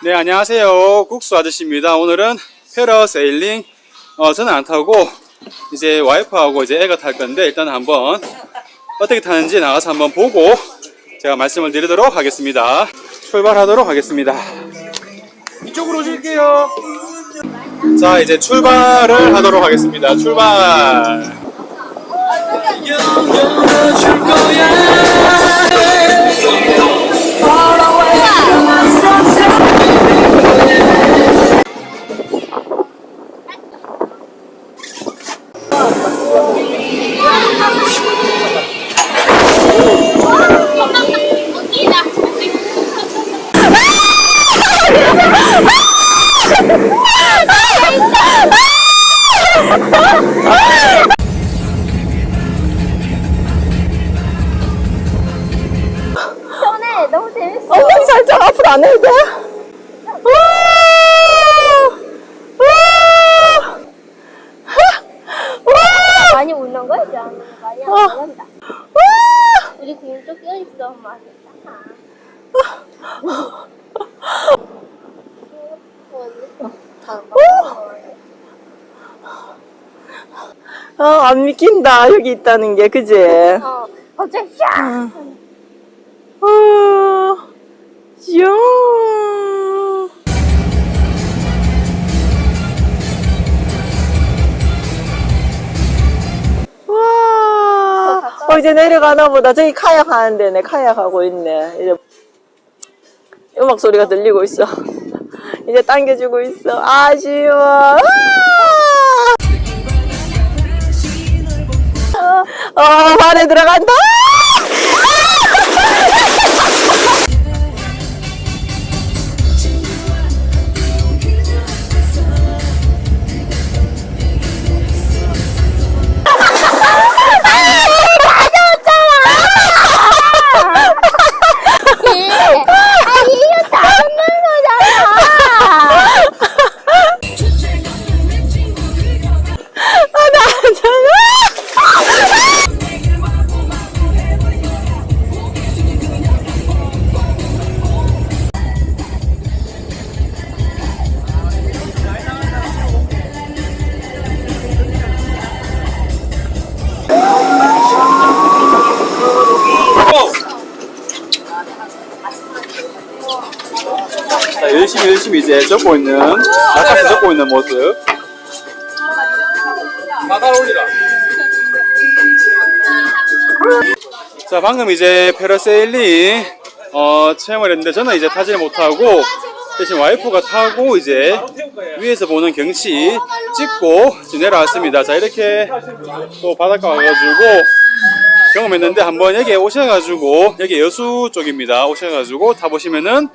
네, 안녕하세요. 국수 아저씨입니다. 오늘은 패러세일링, 어, 저는 안 타고, 이제 와이프하고 이제 애가 탈 건데, 일단 한번 어떻게 타는지 나가서 한번 보고, 제가 말씀을 드리도록 하겠습니다. 출발하도록 하겠습니다. 이쪽으로 오실게요. 자, 이제 출발을 하도록 하겠습니다. 출발! 어, 안 믿긴다. 여기 있다는 게, 그지? 어 갑자기 샥 어, 슝. 와. 어, 이제 내려가나 보다. 저기 카약 하는 데네. 카약 하고 있네. 이제 음악 소리가 들리고 있어. 이제 당겨주고 있어. 아쉬워. 어, 발에 들어간다. 이제 적고 있는, 아까서 적고 있는 모습. 나달 올리라. 자, 방금 이제 패러세일링, 어, 체험을 했는데, 저는 이제 타지를 못하고, 대신 와이프가 타고, 이제, 위에서 보는 경치 찍고, 지금 내려왔습니다. 자, 이렇게 또 바닷가 와가지고, 경험했는데, 한번 여기에 오셔가지고, 여기 여수 쪽입니다. 오셔가지고, 타보시면은,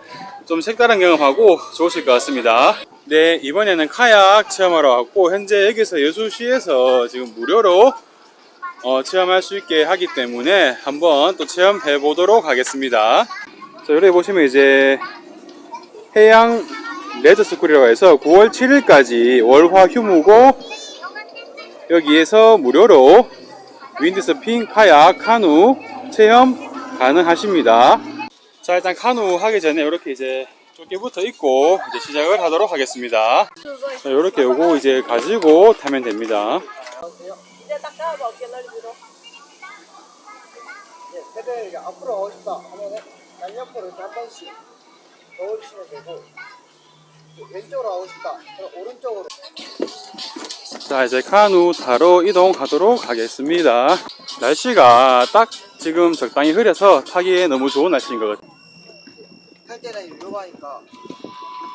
좀 색다른 경험하고 좋으실 것 같습니다. 네, 이번에는 카약 체험하러 왔고, 현재 여기서 여수시에서 지금 무료로 어, 체험할 수 있게 하기 때문에 한번 또 체험해 보도록 하겠습니다. 자, 여기 보시면 이제 해양 레저스쿨이라고 해서 9월 7일까지 월화 휴무고 여기에서 무료로 윈드서핑, 카약, 카누 체험 가능하십니다. 자, 일단 카누 하기 전에 이렇게 이제 조끼부터 입고 이제 시작을 하도록 하겠습니다. 자, 이렇게 요거 이제 가지고 타면 됩니다. 이제 딱 까봐 어깨 넓이로. 근데 이게 앞으로 가고 싶다 하면은 양옆으로 이렇게 한 번씩 넣어주시면 되고 왼쪽으로 가고 싶다 그럼 오른쪽으로 자, 이제 카누 타러 이동 하도록 하겠습니다. 날씨가 딱 지금 적당히 흐려서 타기에 너무 좋은 날씨인 것 같아요. 탈 때는 위험하니까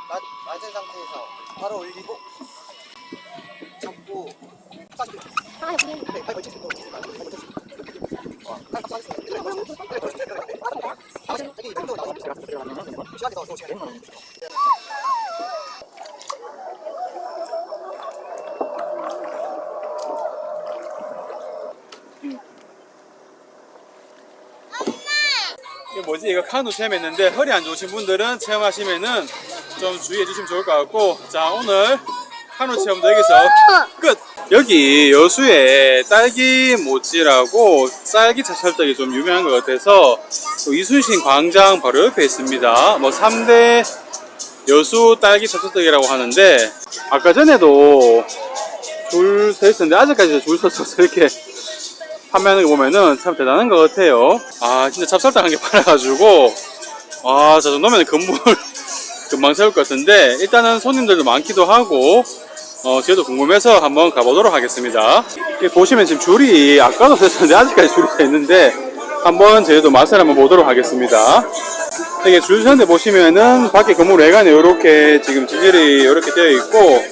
낮, 낮은 상태에서 바로 올리고 잡고 딱 이렇게. 네, 발 걸칠 수 있도록 발 걸칠 수 있도록. 어, 딱 하겠습니다. 여기 왼쪽으로 나오고 시간이 더 시간이 더 이게 뭐지? 이거 카누 체험했는데 허리 안 좋으신 분들은 체험하시면은 좀 주의해 주시면 좋을 것 같고 자 오늘 카누 체험도 여기서 끝! 여기 여수에 딸기 모찌라고 딸기 차찰떡이 좀 유명한 것 같아서 또 이순신 광장 바로 옆에 있습니다. 뭐 3대 여수 딸기 찹쌀떡이라고 하는데 아까 전에도 줄 서 있었는데 아직까지 줄 서서 이렇게 판매하는 거 보면은 참 대단한 것 같아요. 아 진짜 찹쌀떡 한 개 팔아가지고 아 저 정도면 건물 금방 세울 것 같은데 일단은 손님들도 많기도 하고 어 저도 궁금해서 한번 가보도록 하겠습니다. 보시면 지금 줄이 아까도 섰었는데 아직까지 줄이 서 있는데 한번 저희도 맛을 한번 보도록 하겠습니다. 이게 줄 서는데 보시면은 밖에 건물 외관에 이렇게 지금 지질이 이렇게 되어 있고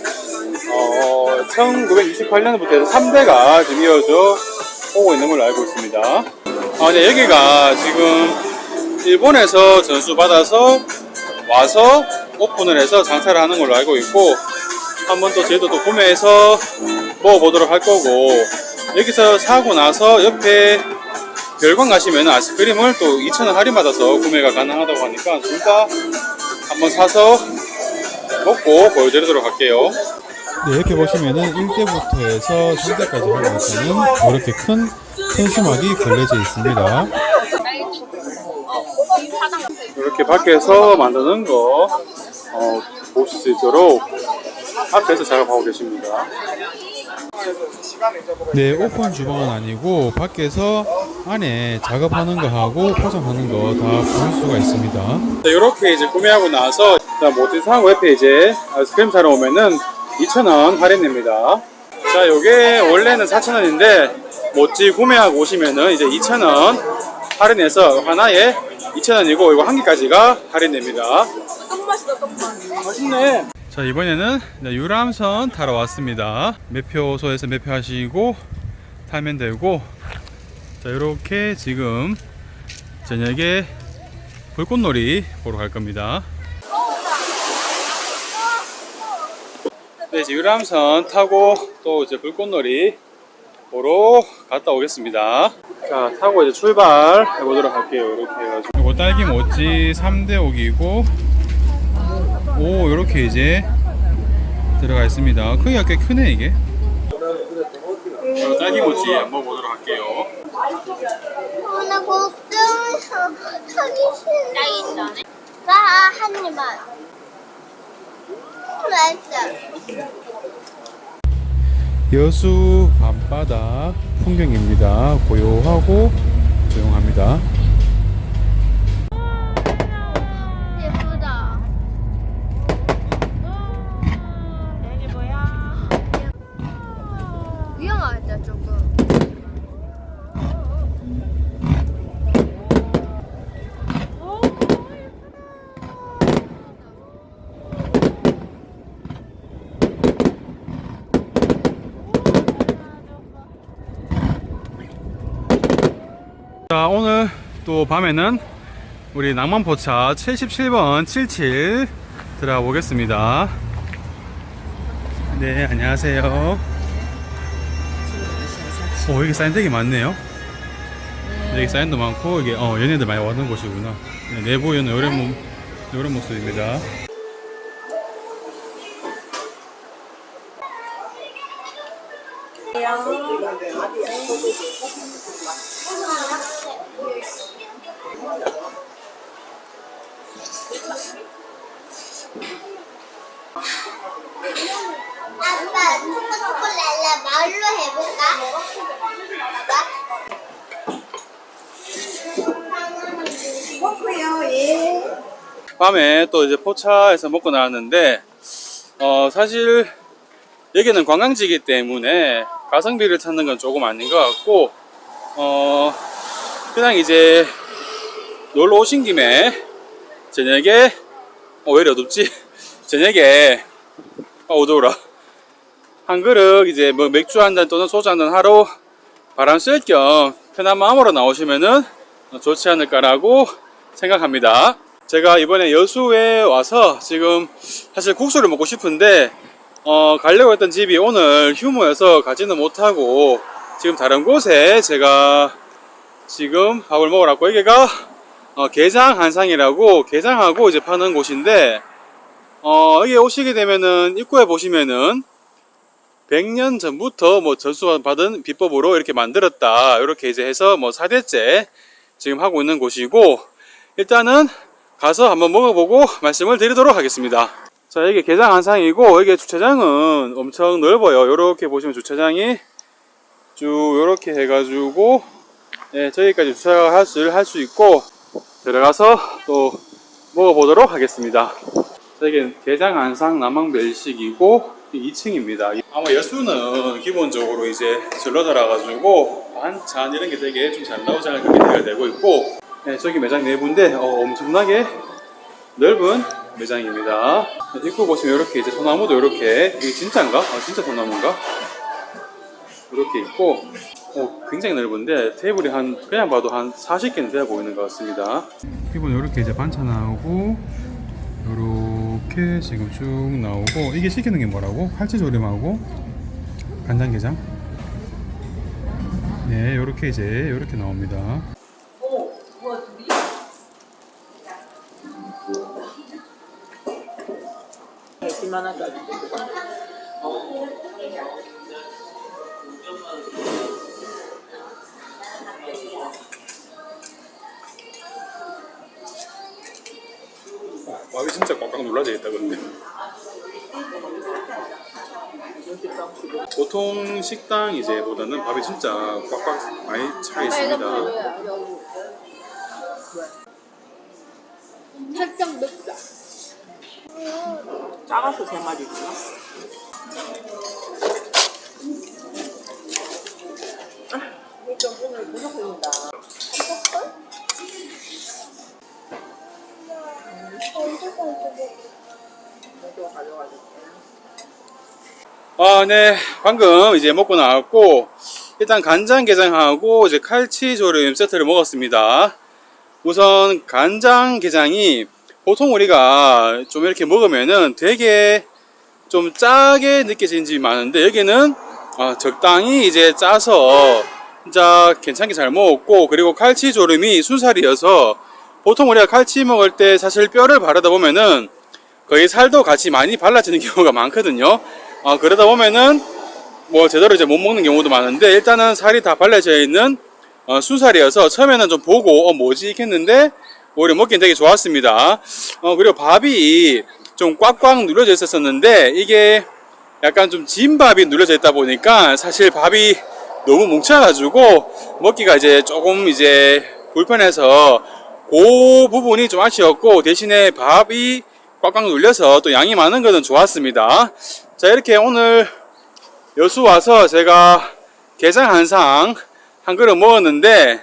어 1968년부터 해서 3대가 지금 이어져 오고 있는 걸로 알고 있습니다. 아, 네, 여기가 지금 일본에서 전수 받아서 와서 오픈을 해서 장사를 하는 걸로 알고 있고 한번 또또 구매해서 먹어보도록 할 거고 여기서 사고 나서 옆에 별관 가시면 아이스크림을 또 2,000원 할인받아서 구매가 가능하다고 하니까 둘 다 한번 사서 먹고 보여드리도록 할게요. 네, 이렇게 보시면은 1대부터 해서 3대까지 하고 있는 이렇게 큰, 큰 수막이 걸려져 있습니다. 이렇게 밖에서 만드는 거 어, 보실 수 있도록 앞에서 작업하고 계십니다. 네, 오픈 주방은 아니고 밖에서 안에 작업하는 거 하고 포장하는 거다볼 수가 있습니다. 이렇게 이제 구매하고 나서 모티 상고 옆에 이제 아이스크림 사러 오면은 2,000원 할인됩니다. 자, 요게 원래는 4,000원인데 모찌 구매하고 오시면은 이제 2,000원 할인해서 하나에 2,000원이고 이거 한 개까지가 할인됩니다. 맛있네. 자, 이번에는 이제 유람선 타러 왔습니다. 매표소에서 매표하시고 타면 되고 자, 이렇게 지금 저녁에 불꽃놀이 보러 갈 겁니다. 네, 이제 유람선 타고 또 이제 불꽃놀이 보러 갔다 오겠습니다. 자, 타고 이제 출발해 보도록 할게요. 이렇게 해가지고. 이거 딸기 모찌 3대 옥이고, 오, 이렇게 이제 들어가 있습니다. 크기가 꽤 크네, 이게. 자, 딸기 모찌 한번 보도록 할게요. 어, 나 걱정해서 하기 싫어. 나 있다네. 나한 입만. 맛있어. 여수 밤바다 풍경입니다. 고요하고 조용합니다. 여기 뭐야? 위험하다 조금. 자 오늘 또 밤에는 우리 낭만포차 77번 77 들어가 보겠습니다. 네 안녕하세요. 오 여기 사인 되게 많네요. 여기 사인도 많고 이게 어 연예인들 많이 와는 곳이구나. 네, 내부에는 이런, 모, 이런 모습입니다 밤에 또 이제 포차에서 먹고 나왔는데 어 사실 여기는 관광지이기 때문에 가성비를 찾는 건 조금 아닌 것 같고 어 그냥 이제 놀러 오신 김에 저녁에 어, 왜 이리 어둡지? 저녁에 아 어두워라 한 그릇 이제 뭐 맥주 한 잔 또는 소주 한 잔 하러 바람 쐴 겸 편한 마음으로 나오시면은 좋지 않을까라고 생각합니다. 제가 이번에 여수에 와서 지금 사실 국수를 먹고 싶은데 어, 가려고 했던 집이 오늘 휴무여서 가지는 못하고 지금 다른 곳에 제가 지금 밥을 먹으러 왔고 여기가 어, 게장 한상이라고 게장하고 이제 파는 곳인데 어, 여기 오시게 되면은 입구에 보시면은 100년 전부터 뭐 전수 받은 비법으로 이렇게 만들었다. 이렇게 이제 해서 뭐 4대째 지금 하고 있는 곳이고 일단은 가서 한번 먹어보고 말씀을 드리도록 하겠습니다. 자, 이게 게장 한상이고, 이게 주차장은 엄청 넓어요. 이렇게 보시면 주차장이 쭉 이렇게 해가지고, 예, 저기까지 주차할 수, 할수 있고, 들어가서 또 먹어보도록 하겠습니다. 자, 이게 게장 한상 남항 멸식이고, 2층입니다. 아마 여수는 기본적으로 이제 절로 달아가지고, 반찬 이런 게 되게 좀 잘 나오지 않을까 기대가 되고 있고, 네, 저기 매장 내부인데 어, 엄청나게 넓은 매장입니다. 입구 보시면 이렇게 이제 소나무도 이렇게 이게 진짜인가? 아 진짜 소나무인가? 이렇게 있고 어, 굉장히 넓은데 테이블이 한 그냥 봐도 한 40개는 되어 보이는 것 같습니다. 기본 이렇게 이제 반찬 나오고 이렇게 지금 쭉 나오고 이게 시키는 게 뭐라고? 칼치조림하고 간장게장. 네, 이렇게 이제 이렇게 나옵니다. 할만하다. 밥이 진짜 꽉꽉 눌러져 있다 근데 보통 식당 이제 보다는 밥이 진짜 꽉꽉 많이 차 있습니다 살짝 맵다. 작아서 세 마리 있구나. 좀 오늘 무조건이다. 이거 가져가지고. 아, 네. 방금 이제 먹고 나왔고, 일단 간장게장하고 이제 칼치조림 세트를 먹었습니다. 우선 간장게장이 보통 우리가 좀 이렇게 먹으면은 되게 좀 짜게 느껴지는 집이 많은데 여기는 아, 적당히 이제 짜서 진짜 괜찮게 잘 먹었고 그리고 칼치 조림이 순살이어서 보통 우리가 칼치 먹을 때 사실 뼈를 바르다 보면은 거의 살도 같이 많이 발라지는 경우가 많거든요. 아, 그러다 보면은 뭐 제대로 이제 못 먹는 경우도 많은데 일단은 살이 다 발라져 있는 어, 순살이어서 처음에는 좀 보고 어, 뭐지 했는데 오히려 먹긴 되게 좋았습니다. 어, 그리고 밥이 좀 꽉꽉 눌러져 있었었는데 이게 약간 좀 진밥이 눌러져 있다 보니까 사실 밥이 너무 뭉쳐가지고 먹기가 이제 조금 이제 불편해서 그 부분이 좀 아쉬웠고 대신에 밥이 꽉꽉 눌려서 또 양이 많은 것은 좋았습니다. 자 이렇게 오늘 여수 와서 제가 게장 한상 한 그릇 먹었는데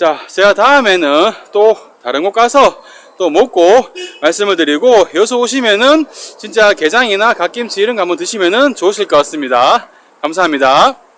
자 제가 다음에는 또 다른 곳 가서 또 먹고 말씀을 드리고 여수 오시면은 진짜 게장이나 갓김치 이런 거 한번 드시면은 좋으실 것 같습니다. 감사합니다.